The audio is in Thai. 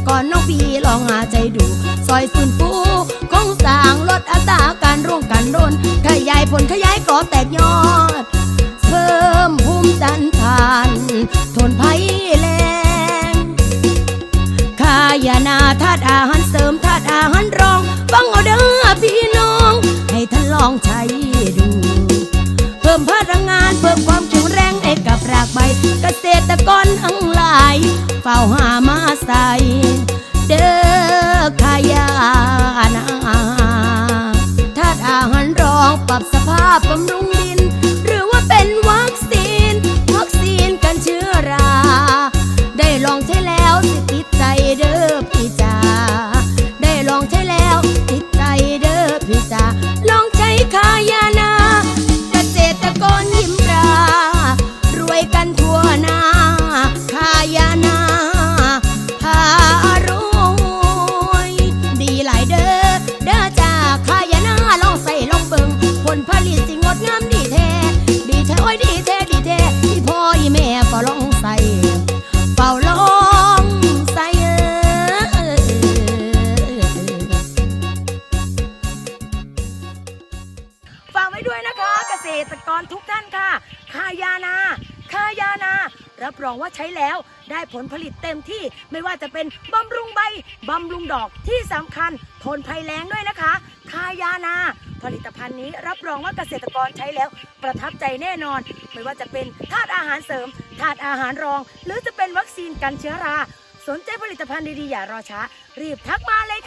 ษตรกรน้องพี่ลองหาใจดูซอยสุนปูคงสร้างลดอัตราการร่วงกันโดนขยายผลขยายกรอบแตกยอด เพิ่มภูมิต้านทาน ทนภัยแรงขายานาธาตุอาหารเสริมธาตุอาหารรองฟังเอาเด้อพี่น้อง ให้ท่านลองใช้ ทั้งหลายเฝ้าหามาใส่เด้อขยานาถ้าอาหารรองปรับสภาพบำรุง ว้ด้วยนะคะ เกษตรกรทุกท่านค่ะคายานาคายานา รับรองว่าใช้แล้วได้ผลผลิตเต็มที่ไม่ว่าจะเป็นบำรุงใบบำรุงดอกที่สำคัญทนภัยแล้งด้วยนะคะคายานา ผลิตภัณฑ์นี้รับรองว่าเกษตรกรใช้แล้วประทับใจแน่นอน ไม่ว่าจะเป็นธาตุอาหารเสริมธาตุอาหารรอง หรือจะเป็นวัคซีนกันเชื้อรา สนใจผลิตภัณฑ์ดีๆอย่ารอช้า รีบทักมาเลยค่ะ